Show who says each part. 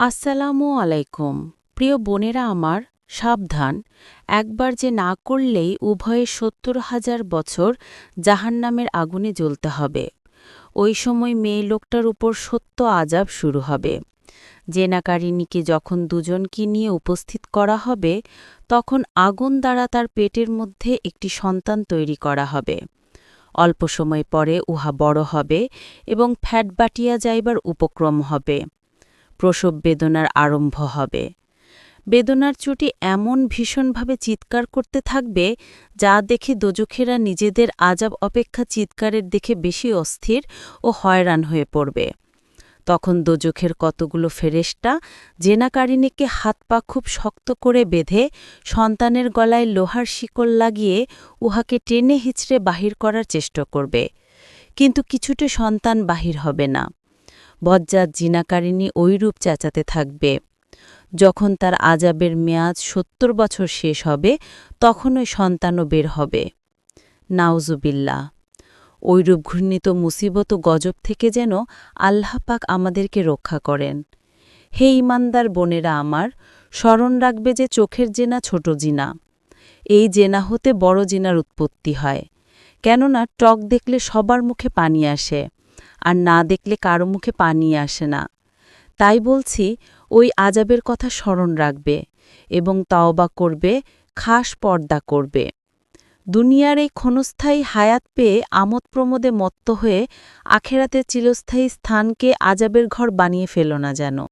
Speaker 1: আসসালামু আলাইকুম। প্রিয় বোনেরা আমার, সাবধান। একবার যে না করলেই উভয়ে সত্তর হাজার বছর জাহান্নামের আগুনে জ্বলতে হবে। ওই সময় মেয়ে লোকটার উপর সত্য আজাব শুরু হবে। জেনাকারিণীকে যখন দুজনকে নিয়ে উপস্থিত করা হবে, তখন আগুন দ্বারা তার পেটের মধ্যে একটি সন্তান তৈরি করা হবে। অল্প সময় পরে উহা বড় হবে এবং ফ্যাট বাটিয়া যাইবার উপক্রম হবে। প্রসব বেদনার আরম্ভ হবে। বেদনার চুটি এমন ভীষণভাবে চিৎকার করতে থাকবে, যা দেখে দোজখেরা নিজেদের আজাব অপেক্ষা চিৎকারের দেখে বেশি অস্থির ও হয়রান হয়ে পড়বে। তখন দোজখের কতগুলো ফেরেস্টা জেনাকারিণীকে হাত পা খুব শক্ত করে বেঁধে সন্তানের গলায় লোহার শিকল লাগিয়ে উহাকে টেনে হিচড়ে বাহির করার চেষ্টা করবে। কিন্তু কিছুটা সন্তান বাহির হবে না। বজ্জাত জিনাকারিণী ঐরূপ চেঁচাতে থাকবে। যখন তার আজাবের মেয়াদ সত্তর বছর শেষ হবে তখন ওই সন্তানও বের হবে। নাউজুবিল্লা ঐরূপ ঘূর্ণিত মুসিবত গজব থেকে যেন আল্লাহ পাক আমাদেরকে রক্ষা করেন। হে ইমানদার বোনেরা আমার, স্মরণ রাখবে যে চোখের জেনা ছোট জিনা। এই জেনা হতে বড় জিনার উৎপত্তি হয়। কেননা টক দেখলে সবার মুখে পানি আসে। আর না দেখলে কারও মুখে পানি আসে না। তাই বলছি, ওই আজাবের কথা স্মরণ রাখবে এবং তাওবা করবে, খাস পর্দা করবে। দুনিয়ার এই ক্ষণস্থায়ী হায়াত পেয়ে আমোদ প্রমোদে মত্ত হয়ে আখেরাতে চিরস্থায়ী স্থানকে আজাবের ঘর বানিয়ে ফেল না যেন।